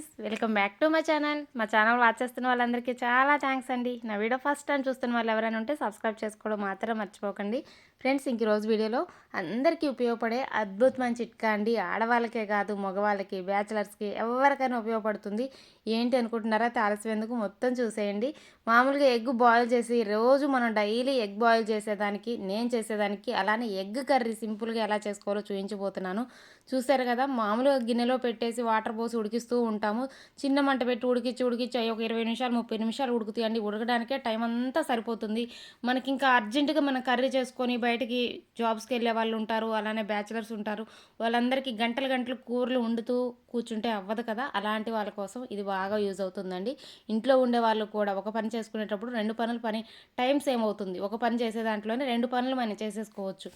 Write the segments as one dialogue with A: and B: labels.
A: Friends welcome back to my channel మా channel watch చేస్తున్న వాళ్ళందరికీ చాలా థ్యాంక్స్ అండి. నా వీడియో ఫస్ట్ టైం చూస్తున్న వాళ్ళు ఎవరైనా ఉంటే సబ్స్క్రైబ్ చేసుకోవడం మాత్రం మర్చిపోకండి. ఫ్రెండ్స్ ఇంక రోజు వీడియోలో అందరికీ ఉపయోగపడే అద్భుతమైన చిట్కా అండి. ఆడవాళ్ళకే కాదు మగవాళ్ళకి బ్యాచిలర్స్కి ఎవరికైనా ఉపయోగపడుతుంది. ఏంటి అనుకుంటున్నారా ఆలస్యం మొత్తం చూసేయండి. మామూలుగా ఎగ్ బాయిల్ చేసి రోజు మనం డైలీ ఎగ్ బాయిల్ చేసేదానికి నేను చేసేదానికి అలానే ఎగ్ కర్రీ సింపుల్గా ఎలా చేసుకోవాలో చూపించబోతున్నాను చూసారు కదా మామూలుగా గిన్నెలో పెట్టేసి వాటర్ పోసి ఉడికిస్తూ ఉంటాం. ఉంటాము చిన్న మంట పెట్టి ఉడికిచ్చి ఉడికిచ్చి ఒక ఇరవై నిమిషాలు ముప్పై నిమిషాలు ఉడుకుతాయండి. ఉడకడానికే టైం అంతా సరిపోతుంది. మనకి ఇంకా అర్జెంటుగా మనం కర్రీ చేసుకొని బయటికి జాబ్స్కి వెళ్ళే వాళ్ళు ఉంటారు అలానే బ్యాచిలర్స్ ఉంటారు. వాళ్ళందరికీ గంటలు గంటలు కూరలు వండుతూ కూర్చుంటే అవ్వదు కదా. అలాంటి వాళ్ళ కోసం ఇది బాగా యూజ్ అవుతుందండి. ఇంట్లో ఉండే వాళ్ళు కూడా ఒక పని చేసుకునేటప్పుడు రెండు పనులు పని టైం సేమ్ అవుతుంది. ఒక పని చేసే దాంట్లోనే రెండు పనులు మనం చేసేసుకోవచ్చు.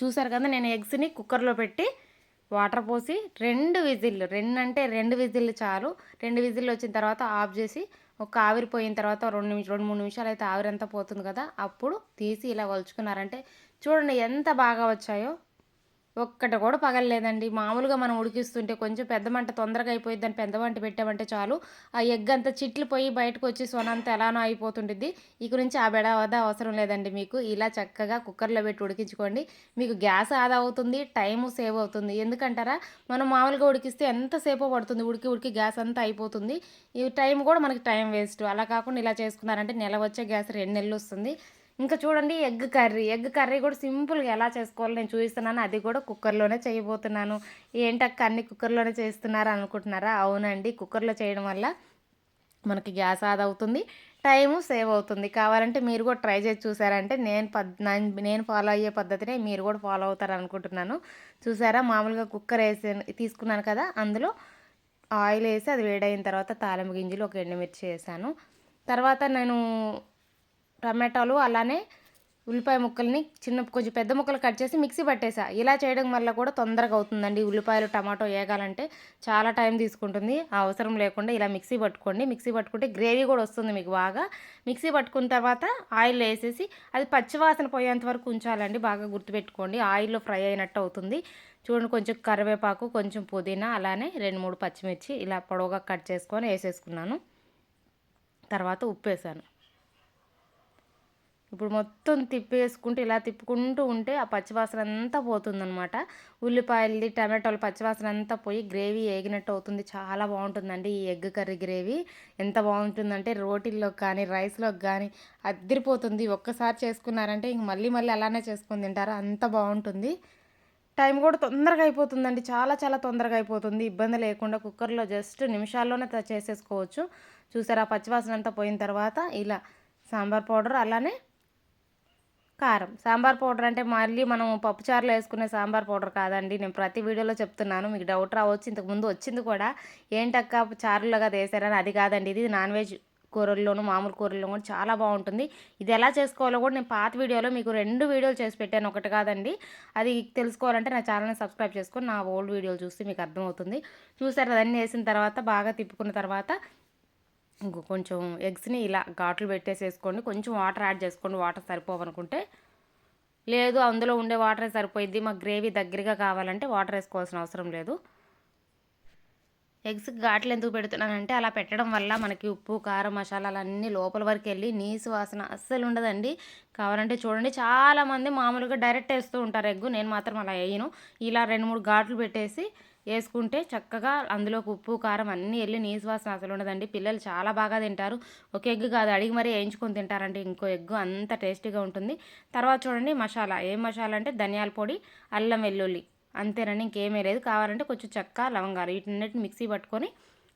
A: చూసారు కదా నేను ఎగ్స్ని కుక్కర్లో పెట్టి వాటర్ పోసి రెండు విజిల్లు రెండు అంటే రెండు విజిల్లు చాలు. రెండు విజిల్లు వచ్చిన తర్వాత ఆఫ్ చేసి ఒక ఆవిరిపోయిన తర్వాత రెండు నిమిషం రెండు మూడు నిమిషాలు అయితే ఆవిరి అంతా పోతుంది కదా. అప్పుడు తీసి ఇలా వలుచుకున్నారంటే చూడండి ఎంత బాగా వచ్చాయో. ఒక్కటి కూడా పగలలేదండి. మామూలుగా మనం ఉడికిస్తుంటే కొంచెం పెద్ద మంట తొందరగా అయిపోయింది దాన్ని పెద్ద మంట పెట్టామంటే చాలు. ఆ ఎగ్ అంతా చిట్లు పోయి బయటకు వచ్చి సొనంత ఎలానో అయిపోతుంటుంది ఈ గురించి ఆ బెడ వద్ద అవసరం లేదండి మీకు. ఇలా చక్కగా కుక్కర్లో పెట్టి ఉడికించుకోండి. మీకు గ్యాస్ ఆదా అవుతుంది టైము సేవ్ అవుతుంది. ఎందుకంటారా? మనం మామూలుగా ఉడికిస్తే ఎంతసేపు పడుతుంది? ఉడికి ఉడికి గ్యాస్ అంతా అయిపోతుంది. ఈ టైం కూడా మనకి టైం వేస్ట్. అలా కాకుండా ఇలా చేసుకున్నారంటే నెల వచ్చే గ్యాస్ రెండు నెలలు వస్తుంది. ఇంకా చూడండి ఎగ్ కర్రీ. ఎగ్ కర్రీ కూడా సింపుల్గా ఎలా చేసుకోవాలో నేను చూపిస్తున్నాను. అది కూడా కుక్కర్లోనే చేయబోతున్నాను. ఏంటక్క అన్ని కుక్కర్లోనే చేస్తున్నారా అనుకుంటున్నారా? అవునండి కుక్కర్లో చేయడం వల్ల మనకి గ్యాస్ ఆదా అవుతుంది టైము సేవ్ అవుతుంది. కావాలంటే మీరు కూడా ట్రై చేసి చూసారంటే నేను పద్ నేను ఫాలో అయ్యే పద్ధతినే మీరు కూడా ఫాలో అవుతారు అనుకుంటున్నాను. చూసారా? మామూలుగా కుక్కర్ వేసి తీసుకున్నాను కదా అందులో ఆయిల్ వేసి అది వేడైన తర్వాత తాలింపు గింజలు ఒక ఎండుమిర్చి వేసాను. తర్వాత నేను టమాటాలు అలానే ఉల్లిపాయ ముక్కల్ని చిన్న కొంచెం పెద్ద ముక్కలు కట్ చేసి మిక్సీ పట్టేసా. ఇలా చేయడం వల్ల కూడా తొందరగా అవుతుందండి. ఉల్లిపాయలు టమాటో వేగాలంటే చాలా టైం తీసుకుంటుంది. అవసరం లేకుండా ఇలా మిక్సీ పట్టుకోండి. మిక్సీ పట్టుకుంటే గ్రేవీ కూడా వస్తుంది మీకు బాగా. మిక్సీ పట్టుకున్న తర్వాత ఆయిల్ వేసేసి అది పచ్చివాసన పోయేంత వరకు ఉంచాలండి. బాగా గుర్తుపెట్టుకోండి. ఆయిల్లో ఫ్రై అయినట్టు అవుతుంది. చూడండి కొంచెం కరివేపాకు కొంచెం పుదీనా అలానే రెండు మూడు పచ్చిమిర్చి ఇలా పొడవుగా కట్ చేసుకొని వేసేసుకున్నాను. తర్వాత ఉప్పు వేసాను. ఇప్పుడు మొత్తం తిప్పేసుకుంటూ ఇలా తిప్పుకుంటూ ఉంటే ఆ పచ్చివాసన అంతా పోతుందనమాట ఉల్లిపాయలది టమాటోలు పచ్చివాసన అంతా పోయి గ్రేవీ ఏగినట్టు అవుతుంది. చాలా బాగుంటుందండి ఈ ఎగ్ కర్రీ గ్రేవీ. ఎంత బాగుంటుందంటే రోటీల్లో కానీ రైస్లోకి కానీ అద్దరిపోతుంది. ఒక్కసారి చేసుకున్నారంటే ఇంక మళ్ళీ మళ్ళీ అలానే చేసుకొని తింటారు. అంత బాగుంటుంది. టైం కూడా తొందరగా అయిపోతుందండి. చాలా చాలా తొందరగా అయిపోతుంది. ఇబ్బంది లేకుండా కుక్కర్లో జస్ట్ నిమిషాల్లోనే చేసేసుకోవచ్చు. చూసారా? పచ్చివాసన అంతా పోయిన తర్వాత ఇలా సాంబార్ పౌడర్ అలానే కారం. సాంబార్ పౌడర్ అంటే మళ్ళీ మనం పప్పుచారులో వేసుకునే సాంబార్ పౌడర్ కాదండి. నేను ప్రతి వీడియోలో చెప్తున్నాను. మీకు డౌట్ రావచ్చు. ఇంతకు ముందు వచ్చింది కూడా. ఏంటక్క చారులోగా వేసారని అది కాదండి. ఇది నాన్ వెజ్ కూరల్లోనూ మామూలు కూరల్లో కూడా చాలా బాగుంటుంది. ఇది ఎలా చేసుకోవాలో కూడా నేను పాత వీడియోలో మీకు రెండు వీడియోలు చేసి పెట్టాను. ఒకటి కాదండి. అది తెలుసుకోవాలంటే నా ఛానల్ని సబ్స్క్రైబ్ చేసుకొని నా ఓల్డ్ వీడియోలు చూస్తే మీకు అర్థమవుతుంది. చూసారు అదన్నీ వేసిన తర్వాత బాగా తిప్పుకున్న తర్వాత కొంచెం ఎగ్స్ని ఇలా ఘాట్లు పెట్టేసేసుకోండి. కొంచెం వాటర్ యాడ్ చేసుకోండి. వాటర్ సరిపోవనుకుంటే. లేదు అందులో ఉండే వాటరే సరిపోయిద్ది. మాకు గ్రేవీ దగ్గరగా కావాలంటే వాటర్ వేసుకోవాల్సిన అవసరం లేదు. ఎగ్స్ ఘాట్లు ఎందుకు పెడుతున్నానంటే అలా పెట్టడం వల్ల మనకి ఉప్పు కారం మసాలాలు అన్నీ లోపల వరకు వెళ్ళి నీసు వాసన అస్సలు ఉండదండి. కావాలంటే చూడండి. చాలామంది మామూలుగా డైరెక్ట్ వేస్తూ ఉంటారు ఎగ్గు. నేను మాత్రం అలా వేయను. ఇలా రెండు మూడు ఘాట్లు పెట్టేసి వేసుకుంటే చక్కగా అందులోకి ఉప్పు కారం అన్నీ వెళ్ళి నీసు వాసన అసలు ఉండదండి. పిల్లలు చాలా బాగా తింటారు. ఒక ఎగ్ కాదు అడిగి మరీ వేయించుకొని తింటారంటే ఇంకో ఎగ్ అంత టేస్టీగా ఉంటుంది. తర్వాత చూడండి మసాలా. ఏం మసాలా అంటే ధనియాల పొడి అల్లం వెల్లుల్లి. అంతేనండి ఇంకేమీ లేదు. కావాలంటే కొంచెం చెక్క లవంగాలు వీటిన్నిటిని మిక్సీ పట్టుకొని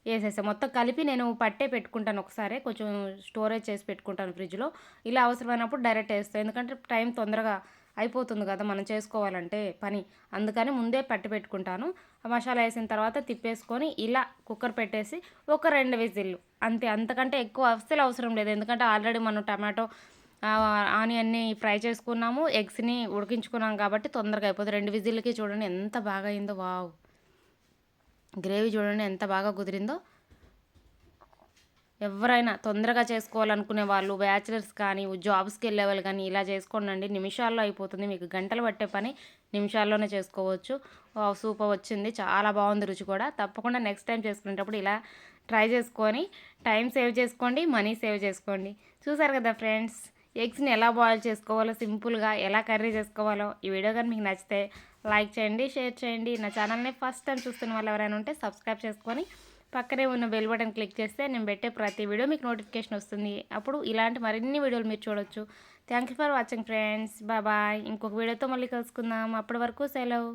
A: వేసేసాను మొత్తం కలిపి నేను పట్టే పెట్టుకుంటాను ఒకసారి. కొంచెం స్టోరేజ్ చేసి పెట్టుకుంటాను ఫ్రిడ్జ్లో. ఇలా అవసరమైనప్పుడు డైరెక్ట్ వేస్తాను. ఎందుకంటే టైం తొందరగా అయిపోతుంది కదా మనం చేసుకోవాలంటే పని. అందుకని ముందే పట్టి పెట్టుకుంటాను. మసాలా వేసిన తర్వాత తిప్పేసుకొని ఇలా కుక్కర్ పెట్టేసి ఒక రెండు విజిల్లు. అంతే అంతకంటే ఎక్కువ అస్సలు అవసరం లేదు. ఎందుకంటే ఆల్రెడీ మనం టమాటో ఆనియన్ని ఫ్రై చేసుకున్నాము ఎగ్స్ని ఉడికించుకున్నాం కాబట్టి తొందరగా అయిపోతుంది. రెండు విజిల్కి చూడండి ఎంత బాగా అయిందో వావ్! గ్రేవీ చూడండి ఎంత బాగా కుదిరిందో. ఎవరైనా తొందరగా చేసుకోవాలనుకునే వాళ్ళు బ్యాచిలర్స్ కానీ జాబ్స్కి వెళ్ళే వాళ్ళు కానీ ఇలా చేసుకోండి నిమిషాల్లో అయిపోతుంది. మీకు గంటలు పట్టే పని నిమిషాల్లోనే చేసుకోవచ్చు. సూపర్ వచ్చింది. చాలా బాగుంది రుచి కూడా. తప్పకుండా నెక్స్ట్ టైం చేసుకునేటప్పుడు ఇలా ట్రై చేసుకొని టైం సేవ్ చేసుకోండి మనీ సేవ్ చేసుకోండి. చూసారు కదా ఫ్రెండ్స్ ఎగ్స్ని ఎలా బాయిల్ చేసుకోవాలో సింపుల్గా ఎలా కర్రీ చేసుకోవాలో ఈ వీడియో కానీ మీకు నచ్చితే లైక్ చేయండి షేర్ చేయండి. నా ఛానల్ని ఫస్ట్ టైం చూస్తున్న వాళ్ళు ఎవరైనా ఉంటే సబ్స్క్రైబ్ చేసుకొని పక్కనే ఉన్న బెల్ బటన్ క్లిక్ చేస్తే నేను పెట్టే ప్రతి వీడియో మీకు నోటిఫికేషన్ వస్తుంది. అప్పుడు ఇలాంటి మరిన్ని వీడియోలు మీరు చూడొచ్చు. Thank you for watching friends bye ఇంకొక వీడియోతో మళ్ళీ కలుసుకుందాం. అప్పటి వరకు సెలవు.